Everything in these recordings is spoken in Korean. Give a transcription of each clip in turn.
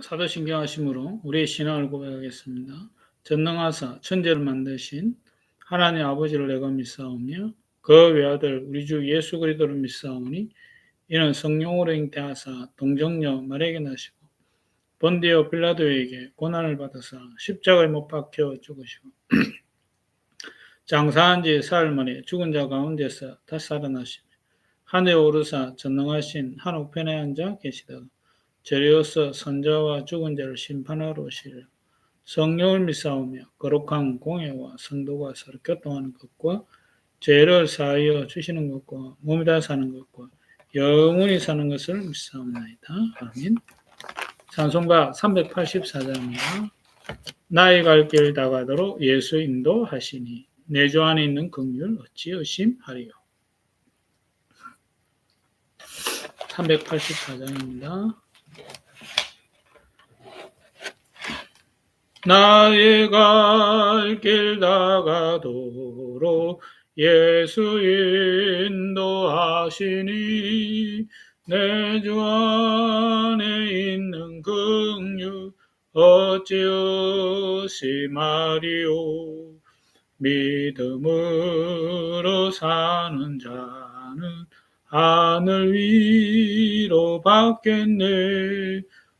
사도신경 하심으로 우리의 신앙을 고백하겠습니다. 전능하사 천재를 만드신 하나님 아버지를 내가 믿사오며 그 외아들 우리 주 예수 그리스도를 믿사오니 이는 성령으로 잉태하사 동정녀 마리아에게 나시고 본디오 빌라도에게 고난을 받아사 십자가에 못 박혀 죽으시고 장사한 지 사흘 만에 죽은 자 가운데서 다시 살아나시며 하늘에 오르사 전능하신 한 우편에 앉아 계시다가 저리어서 선자와 죽은 자를 심판하러 오시리라. 성령을 믿사오며 거룩한 공예와 성도가 서로 교통하는 것과 죄를 사하여 주시는 것과 몸이 다 사는 것과 영원히 사는 것을 믿사옵나이다. 아멘. 찬송가 384장입니다. 나의 갈길 다가도록 예수 인도하시니 내주 안에 있는 긍휼 어찌 의심하리요. 384장입니다. 나의 갈길 다가도록 예수 인도하시니 내 주 안에 있는 긍휼 어찌 의심하리요 믿음으로 사는 자는 하늘 위로 받겠네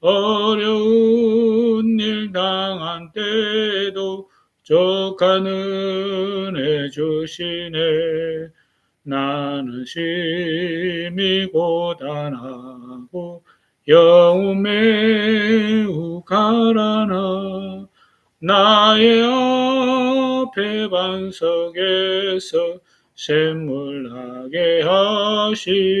어려운 일 당한 때도 족한 은혜 주시네. 나는 심히 고단하고 영혼 매우 가라나. 나의 앞에 반석에서 샘물나게 하시니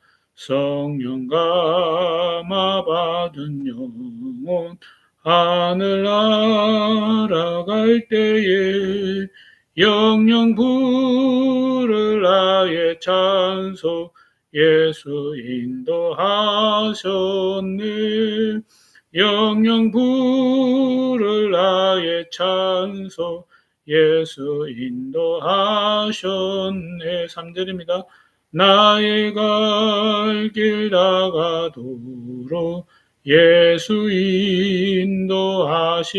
성령 감화 받은 영혼 하늘 날아갈 때에 영영 부를 나의 찬소 예수 인도하셨네. 영영 부를 나의 찬소 예수 인도하셨네. 3절입니다 나의 갈길 다가도록 예수 인도하시니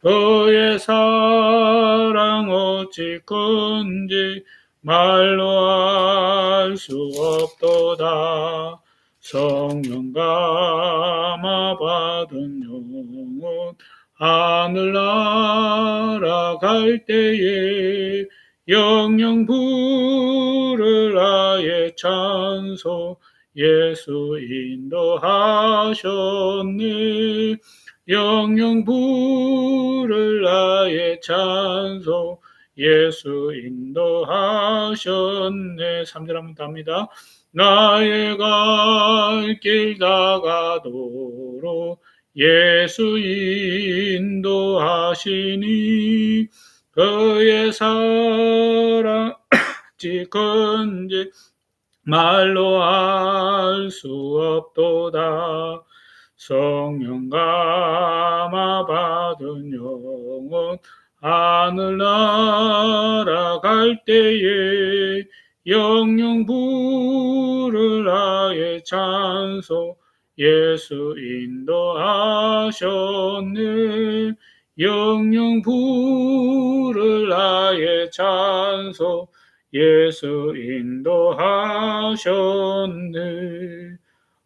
그의 사랑 어찌 큰지 말로 알 수 없도다. 성령 감화 받은 영혼 하늘 날아갈 때에 영영 부를 나의 찬소 예수 인도하셨네. 영영 부를 나의 찬소 예수 인도하셨네. 3절 한번 답니다. 나의 갈 길 다가도록 예수 인도하시니 그의 사랑 지건지 말로 알 수 없도다. 성령 감화 받은 영혼 하늘 날아갈 때에 영영 부를 나의 찬소 예수 인도하셨네 영영 부를 나의 찬소 예수 인도하셨네.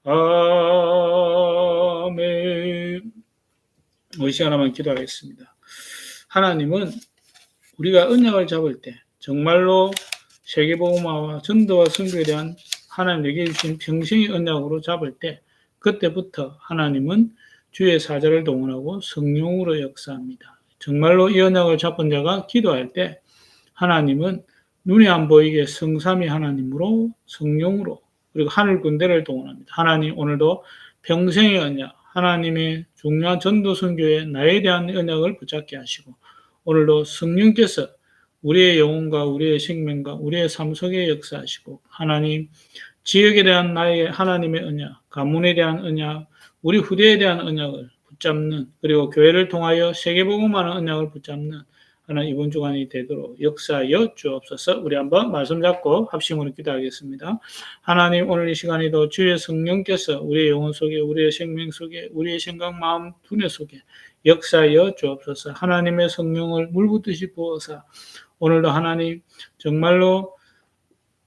아멘. 우리 시간 한번 기도하겠습니다. 하나님은 우리가 언약을 잡을 때 정말로 세계복음화와 전도와 선교에 대한 하나님에게 주신 평생의 언약으로 잡을 때 그때부터 하나님은 주의 사자를 동원하고 성령으로 역사합니다. 정말로 이 언약을 잡은 자가 기도할 때 하나님은 눈에 안 보이게 성삼위 하나님으로 성령으로 그리고 하늘 군대를 동원합니다. 하나님 오늘도 평생의 언약, 하나님의 중요한 전도 선교에 나에 대한 언약을 붙잡게 하시고 오늘도 성령께서 우리의 영혼과 우리의 생명과 우리의 삶 속에 역사하시고 하나님 지역에 대한 나의 하나님의 언약, 가문에 대한 언약, 우리 후대에 대한 언약을 붙잡는 그리고 교회를 통하여 세계복음하는 언약을 붙잡는 하나님 이번 주간이 되도록 역사하여 주옵소서. 우리 한번 말씀 잡고 합심으로 기도하겠습니다. 하나님 오늘 이 시간에도 주의 성령께서 우리의 영혼 속에 우리의 생명 속에 우리의 생각 마음 두뇌 속에 역사하여 주옵소서. 하나님의 성령을 물붓듯이 부어서 오늘도 하나님 정말로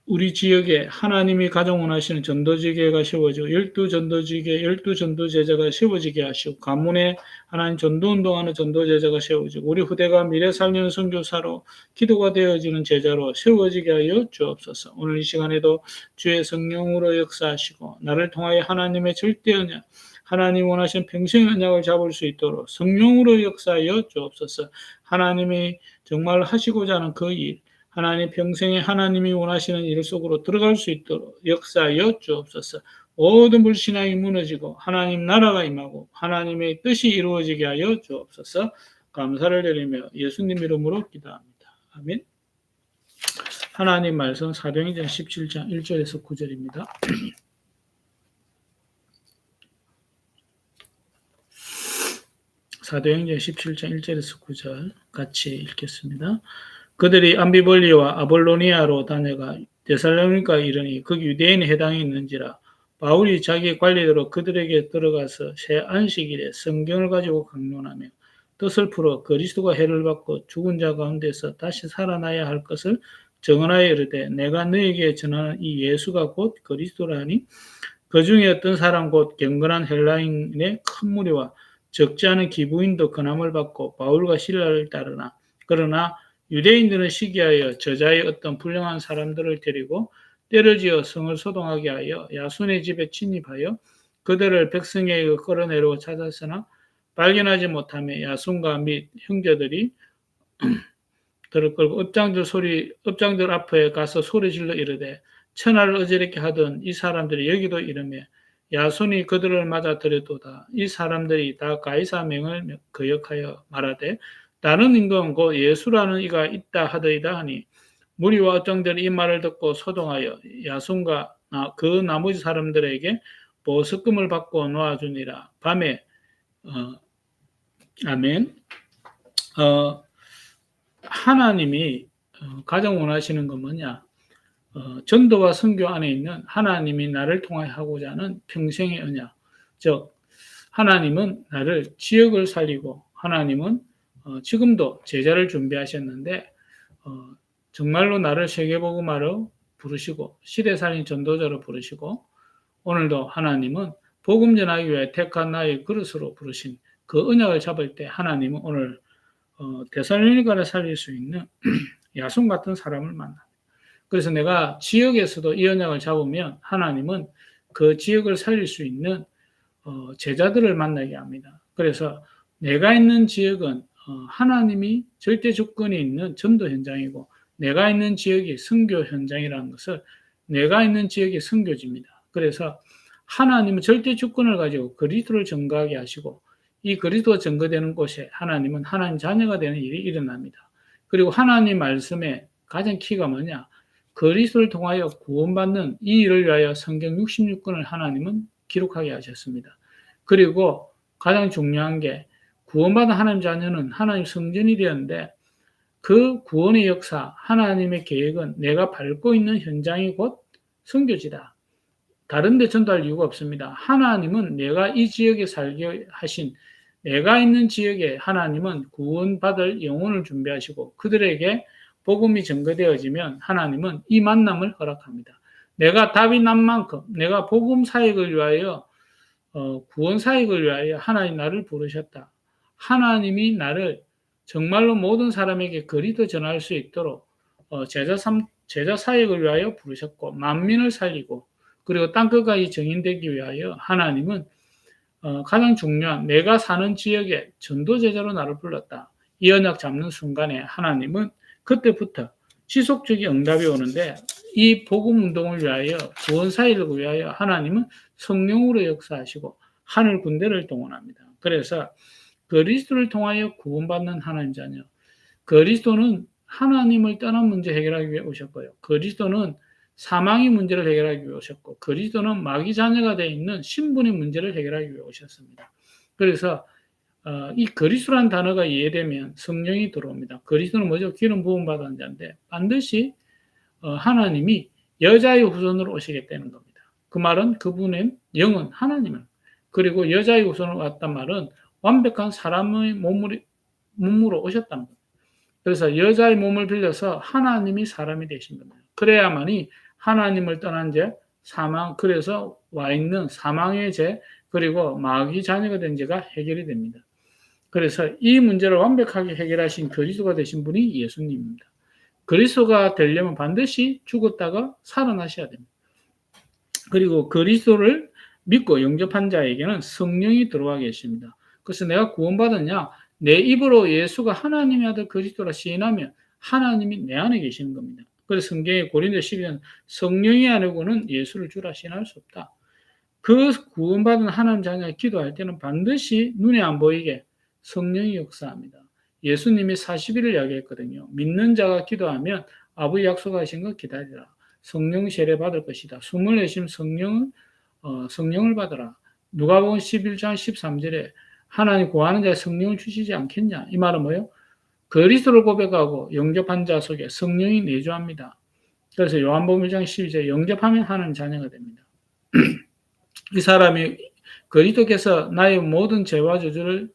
우리 지역에 하나님이 가장 원하시는 전도지계가 세워지고 열두 전도지계 열두 전도제자가 세워지게 하시고 가문에 하나님 전도운동하는 전도제자가 세워지고 우리 후대가 미래 살리는 선교사로 기도가 되어지는 제자로 세워지게 하여 주옵소서. 오늘 이 시간에도 주의 성령으로 역사하시고 나를 통하여 하나님의 절대 언약 하나님 원하시는 평생 언약을 잡을 수 있도록 성령으로 역사하여 주옵소서. 하나님이 정말 하시고자 하는 그 일 하나님 평생에 하나님이 원하시는 일 속으로 들어갈 수 있도록 역사하여 주옵소서. 모든 불신앙이 무너지고 하나님 나라가 임하고 하나님의 뜻이 이루어지게 하여 주옵소서. 감사를 드리며 예수님 이름으로 기도합니다. 아멘. 하나님 말씀 사도행전 17장 1절에서 9절입니다. 사도행전 17장 1절에서 9절 같이 읽겠습니다. 그들이 암비볼리와 아볼로니아로 다녀가 데살로니가 이르니 그 유대인에 해당이 있는지라 바울이 자기 관리대로 그들에게 들어가서 새 안식일에 성경을 가지고 강론하며 뜻을 풀어 그리스도가 해를 받고 죽은 자 가운데서 다시 살아나야 할 것을 정언하여 이르되 내가 너에게 전하는 이 예수가 곧 그리스도라니 그 중에 어떤 사람 곧 경건한 헬라인의 큰 무리와 적지 않은 기부인도 근함을 받고 바울과 신라를 따르나 그러나 유대인들은 시기하여 저자의 어떤 불량한 사람들을 데리고 때를 지어 성을 소동하게 하여 야순의 집에 침입하여 그들을 백성에게 끌어내려고 찾았으나 발견하지 못하며 야순과 및 형제들이 들을 끌고 업장들 소리 업장들 앞에 가서 소리질러 이르되 천하를 어지럽게 하던 이 사람들이 여기도 이르며 야손이 그들을 맞아 들여도다. 이 사람들이 다 가이사 명을 거역하여 말하되 다른 임금 곧 예수라는 이가 있다 하더이다 하니 무리와 어정들이 이 말을 듣고 소동하여 야손과 그 나머지 사람들에게 보석금을 받고 놓아주니라. 밤에 어, 아멘. 어, 하나님이 어, 가장 원하시는 건 뭐냐? 어, 전도와 선교 안에 있는 하나님이 나를 통하여 하고자 하는 평생의 언약. 즉 하나님은 나를 지역을 살리고 하나님은 어, 지금도 제자를 준비하셨는데 어, 정말로 나를 세계복음화로 부르시고 시대살인 전도자로 부르시고 오늘도 하나님은 복음 전하기 위해 택한 나의 그릇으로 부르신 그 언약을 잡을 때 하나님은 오늘 어, 대살로니가를 살릴 수 있는 야손 같은 사람을 만나. 그래서 내가 지역에서도 이 언약을 잡으면 하나님은 그 지역을 살릴 수 있는 어, 제자들을 만나게 합니다. 그래서 내가 있는 지역은 어, 하나님이 절대 조건이 있는 전도 현장이고 내가 있는 지역이 선교 현장이라는 것을 내가 있는 지역이 선교지입니다. 그래서 하나님은 절대 주권을 가지고 그리스도를 증거하게 하시고 이 그리스도가 증거되는 곳에 하나님은 하나님 자녀가 되는 일이 일어납니다. 그리고 하나님 말씀의 가장 키가 뭐냐? 그리스도를 통하여 구원받는 이 일을 위하여 성경 66권을 하나님은 기록하게 하셨습니다. 그리고 가장 중요한 게 구원받은 하나님 자녀는 하나님 성전이 되었는데 그 구원의 역사, 하나님의 계획은 내가 밟고 있는 현장이 곧 성교지다. 다른 데 전도할 이유가 없습니다. 하나님은 내가 이 지역에 살게 하신 내가 있는 지역에 하나님은 구원받을 영혼을 준비하시고 그들에게 복음이 전거되어지면 하나님은 이 만남을 허락합니다. 내가 답이 난 만큼 내가 복음 사역을 위하여 어, 구원 사역을 위하여 하나님 나를 부르셨다. 하나님이 나를 정말로 모든 사람에게 그리도 전할 수 있도록 어, 제자, 삼, 제자 사역을 위하여 부르셨고 만민을 살리고 그리고 땅끝까지 정인되기 위하여 하나님은 어, 가장 중요한 내가 사는 지역에 전도 제자로 나를 불렀다. 이 언약 잡는 순간에 하나님은 그때부터 지속적인 응답이 오는데 이 복음 운동을 위하여 구원 사역을 위하여 하나님은 성령으로 역사하시고 하늘 군대를 동원합니다. 그래서 그리스도를 통하여 구원받는 하나님 자녀. 그리스도는 하나님을 떠난 문제 해결하기 위해 오셨고요. 그리스도는 사망의 문제를 해결하기 위해 오셨고, 그리스도는 마귀 자녀가 되어 있는 신분의 문제를 해결하기 위해 오셨습니다. 그래서 어, 이 그리스도란 단어가 이해되면 성령이 들어옵니다. 그리스도는 뭐죠? 기름 부음 받은 자인데 반드시 어, 하나님이 여자의 후손으로 오시겠다는 겁니다. 그 말은 그분의 영은 하나님을 그리고 여자의 후손으로 왔단 말은 완벽한 사람의 몸으로, 몸으로 오셨다는 겁니다. 그래서 여자의 몸을 빌려서 하나님이 사람이 되신 겁니다. 그래야만이 하나님을 떠난 죄, 사망, 그래서 와 있는 사망의 죄, 그리고 마귀 자녀가 된 죄가 해결이 됩니다. 그래서 이 문제를 완벽하게 해결하신 그리스도가 되신 분이 예수님입니다. 그리스도가 되려면 반드시 죽었다가 살아나셔야 됩니다. 그리고 그리스도를 믿고 영접한 자에게는 성령이 들어와 계십니다. 그래서 내가 구원받았냐? 내 입으로 예수가 하나님의 아들 그리스도라 시인하면 하나님이 내 안에 계시는 겁니다. 그래서 성경에 고린도 12년 성령이 아니고는 예수를 주라 시인할 수 없다. 그 구원받은 하나님 자녀가 기도할 때는 반드시 눈에 안 보이게 성령이 역사합니다. 예수님이 40일을 이야기했거든요. 믿는 자가 기도하면 아버지 약속하신 것 기다리라. 성령 세례 받을 것이다. 숨을 내쉬면 성령 어, 성령을 받으라. 누가복음 11장 13절에 하나님 구하는 자에 성령을 주시지 않겠냐? 이 말은 뭐예요? 그리스도를 고백하고 영접한 자 속에 성령이 내주합니다. 그래서 요한복음 1장 12절 영접하면 하나님 자녀가 됩니다. 이 사람이 그리스도께서 나의 모든 죄와 저주를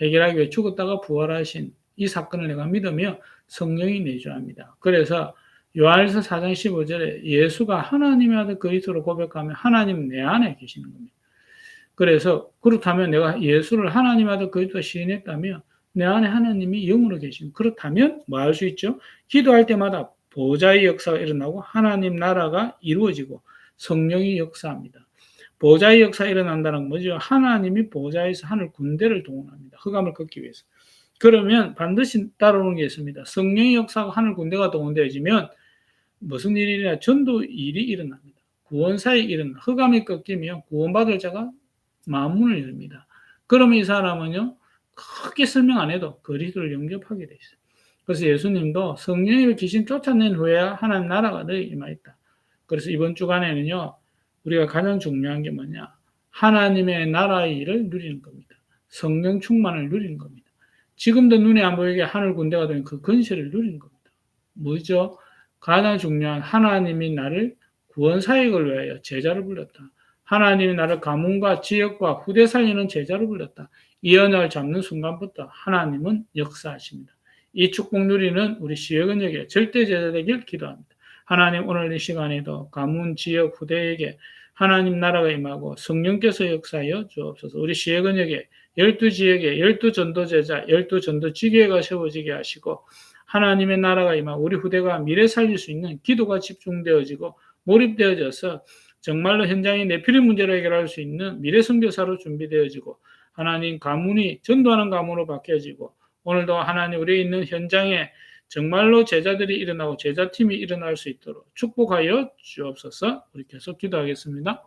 해결하기 위해 죽었다가 부활하신 이 사건을 내가 믿으며 성령이 내주합니다. 그래서 요한일서 4장 15절에 예수가 하나님의 아들 그리스도로 고백하면 하나님 내 안에 계시는 겁니다. 그래서 그렇다면 내가 예수를 하나님 아들 그리스도 시인했다면 내 안에 하나님이 영으로 계신 그렇다면 뭐 할 수 있죠? 기도할 때마다 보좌의 역사가 일어나고 하나님 나라가 이루어지고 성령이 역사합니다. 보좌의 역사가 일어난다는 건 뭐죠? 하나님이 보좌에서 하늘 군대를 동원합니다. 흑암을 걷기 위해서. 그러면 반드시 따라오는 게 있습니다. 성령의 역사가 하늘 군대가 동원되어지면 무슨 일이냐? 전도 일이 일어납니다. 구원사에 일어나 흑암이 꺾이면 구원받을 자가 마문을 열립니다. 그러면 이 사람은요, 크게 설명 안 해도 그리스도를 영접하게 돼 있어요. 그래서 예수님도 성령의 귀신 쫓아낸 후에야 하나님 나라가 너희 임하였다. 그래서 이번 주간에는요, 우리가 가장 중요한 게 뭐냐? 하나님의 나라의 일을 누리는 겁니다. 성령 충만을 누리는 겁니다. 지금도 눈에 안 보이게 하늘 군대가 된 그 근세를 누리는 겁니다. 뭐죠? 가장 중요한 하나님이 나를 구원 사역을 위하여 제자를 불렀다. 하나님이 나를 가문과 지역과 후대 살리는 제자를 불렀다. 이 언약을 잡는 순간부터 하나님은 역사하십니다. 이 축복 누리는 우리 시역은에게 절대 제자 되길 기도합니다. 하나님 오늘 이 시간에도 가문, 지역, 후대에게 하나님 나라가 임하고 성령께서 역사하여 주옵소서. 우리 시역은에게 열두 지역에 열두 전도 제자, 열두 전도지교회가 세워지게 하시고 하나님의 나라가 임하고 우리 후대가 미래 살릴 수 있는 기도가 집중되어지고 몰입되어져서 정말로 현장의 내필의 문제를 해결할 수 있는 미래 선교사로 준비되어지고 하나님 가문이 전도하는 가문으로 바뀌어지고 오늘도 하나님 우리 있는 현장에 정말로 제자들이 일어나고 제자팀이 일어날 수 있도록 축복하여 주옵소서. 우리 계속 기도하겠습니다.